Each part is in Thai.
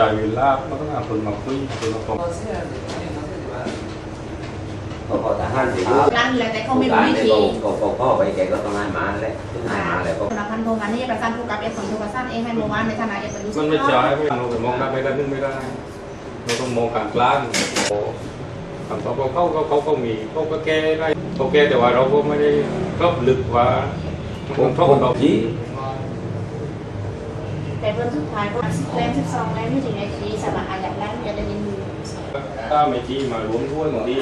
จ่ายเวลามันก็เอาคนมาคุยคนมาฟังก็พอทหารสิร้านแหละแต่เขาไม่การู้รวิในธีโกโกพ่อไปแกก็ต้องงานมาแล้วถึงงานมาแล้วก็สำหรับพันโทงานนี่ประสานผู้กับเอฟส่งโทรประสานเองให้เมื่อวานในฐานะเอฟเป็นมันไม่ใช่ไม่เราไปมองหน้าไม่ได้นึกไม่ได้เราต้องมองกลางกลางโอ้ฝั่งเขาเขาเขาเขาเขามีเขาก็แก้ได้เขาแก้แต่ว่าเราก็ไม่ได้รอบลึกว่าผมชอบเขาที่ แต่เพื่อนสุดท้ายก็แรงสิบสองแรงไม่ถึงไอทีสมัครอายัดแรงจะได้ยินมือถ้าไม่ที่มารวมด้วยบางที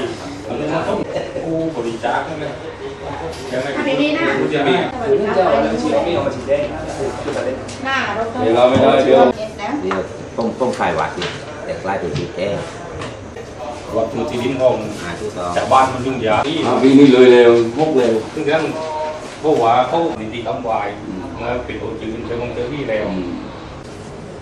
มันต้องกูบริจาคนั่นแหละยังไงถ้าไม่มีน้ากูจะมีถึงจะเอาชีวิตเอามาชีวิตได้คือประเด็นหน้าเราต้องเดี๋ยวเราไม่ได้เดี๋ยวเดี๋ยวต้องต้องคลายวัดดิแต่กลายเป็นชีแก่วัดมือที่ดินของจากบ้านมันยุ่งยากที่ปีนี้เลยเร็วพวกเร็วซึ่งนั้นเพราะว่าเขาในที่ทำวายนะเป็นตัวจืดเจ้าของเจ้าที่แล้วก็ถึงบ้านถึงเจบตัวทหารเลยนะแล้ว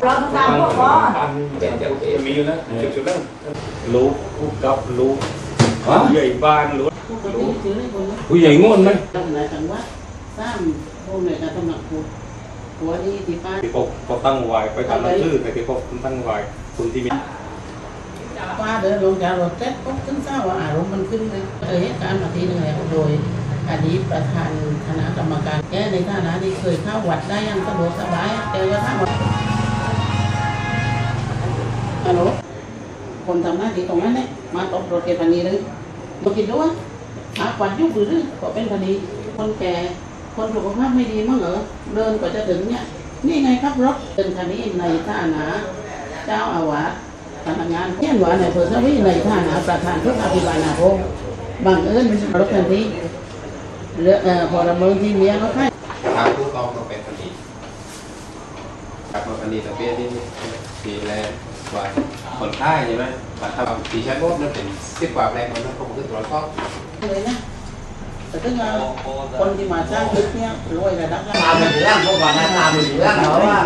ริงๆนะมันน้อยมันกับทำบุญมันติดซ่าเลี้ยงปลาก้าช่วงประมาณนี้เขานี่พอได้ถึงเรียกโลเพื่อปลาก้ามีเราต้องการพวกพ่อมีอยู่นะจุดๆแล้วลูกกับลูกฮะใหญ่บ้านลูกผู้คนที่ซื้อให้คนนะผู้ใหญ่ง่วนไหมตั้งไหนตั้งวัดสร้างพวกไหนการตำหนักผู้หัวที่ที่ป้าที่พวกเขาตั้งไว้ไปทำหนังสือแต่ที่พวกตั้งไว้คนที่มีป้าเดินลงจากรถเซ็ตปุ๊บขึ้นเศร้าว่าอารมณ์มันขึ้นเลยเออเหตุการณ์มาทีหนึงแล้วโดยอดีตประธานคณะกรรมการแกในฐานะที่เคยเข้าวัดได้อยังสะดวกสบายแกก็ทำวัด ฮัลโหลคนทำหน้าที่ตรงนั้นเนี่ยมาตบรถเก็บพันนี้เลยมาคิดดูว่าหาควันยุบหรือก็เป็นพันนี้คนแก่คนสุขภาพไม่ดีมั้งเหรอเดินกว่าจะถึงเนี่ยนี่ไงครับรถเป็นคันนี้ในท่านาเจ้าอาวาสพนักงานเที่ยนหวานในเพื่อสวีในท่านาประธานทุกอภิบาลนาโภบางเอิญรถคันที่เรือเอ่อพอระเมิงที่เมียเขาให้ทางผู้กองก็เป็นคดีกับคดีตะเปียที่ ปีแรกว่าคนค่ายใช่ไหมมาทำปีชั้นรถนั่นเป็นสิบกว่าแปลงมันนั่นก็ขึ้นตรวจสอบเลยนะแต่ถึงว่าคนที่มาสร้างตึกเนี่ยรวยระดับตามไปถึงพวกวันนั้นตามไปถึงเพราะว่า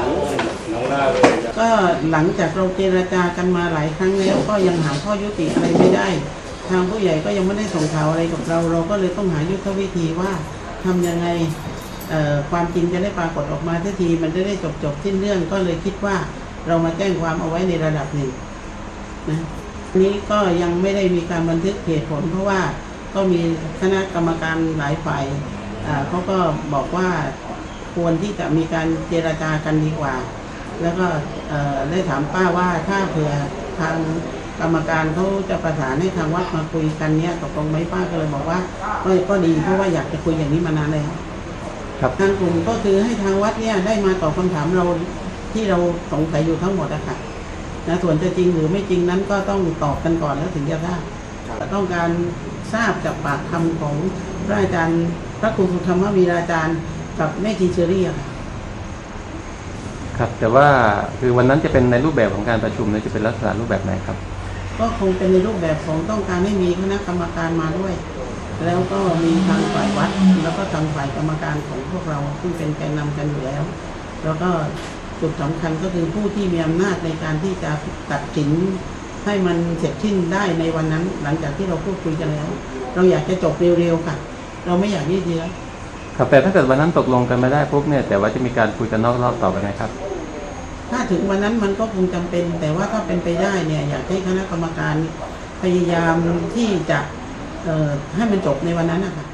น้องหน้าเลยก็หลังจากเราเจรจากันมาหลายครั้งแล้วก็ยังหาข้อยุติอะไรไม่ได้ ทางผู้ใหญ่ก็ยังไม่ได้ส่งข่าวอะไรกับเรา เราก็เลยต้องหายุทธวิธีว่าทำยังไงความจริงจะได้ปรากฏออกมาทันทีมันจะได้จบจบสิ้นเรื่องก็เลยคิดว่า เรามาแจ้งความเอาไว้ในระดับหนึ่งนะอันนี้ก็ยังไม่ได้มีการบันทึกเหตุผล เพราะว่าก็มีคณะกรรมการหลายฝ่ายอ่าเขาก็บอกว่าควรที่จะมีการเจรจากันดีกว่า แล้วก็เอ่อได้ถามป้าว่าถ้าเผื่อทางกรรมการเขาจะประสานให้ทางวัดมาคุยกันเนี้ยตกลงไหมป้าก็เลยบอกว่าก็ก็ดีเพราะว่าอยากจะคุยอย่างนี้มานานแล้วทางกลุ่มก็คือให้ทางวัดเนี่ยได้มาตอบคำถามเรา ที่เราสงสัยอยู่ทั้งหมดอะค่ะนะส่วนจะจริงหรือไม่จริงนั้นก็ต้องตอบกันก่อนแล้วถึงจะทราบต้องการทราบจากปากคำของพระอาจารย์พระครูสุธรรมวีราจารย์กับแม่ชีเชอรี่อะค่ะครับแต่ว่าคือวันนั้นจะเป็นในรูปแบบของการประชุมเนี่ยจะเป็นลักษณะรูปแบบไหนครับ ก็คงเป็นในรูปแบบของต้องการให้มีคณะกรรมการมาด้วย แล้วก็มีทางฝ่ายวัด แล้วก็ทางฝ่ายกรรมการของพวกเราซึ่งเป็นแกนนำกันอยู่แล้ว แล้วก็ จุดสำคัญก็คือผู้ที่มีอำนาจในการที่จะตัดสินให้มันเสร็จสิ้นได้ในวันนั้น หลังจากที่เราพูดคุยกันแล้ว เราอยากจะจบเร็วๆค่ะ เราไม่อยากยืดเยื้อครับแต่ถ้าเกิดวันนั้นตกลงกันไม่ได้ปุ๊บเนี่ย แต่ว่าจะมีการคุยกันนอกรอบต่อไปไหมครับ ถ้าถึงวันนั้นมันก็คงจำเป็น แต่ว่าถ้าเป็นไปได้เนี่ย อยากให้คณะกรรมการพยายามที่จะเอ่อให้มันจบในวันนั้นนะคะ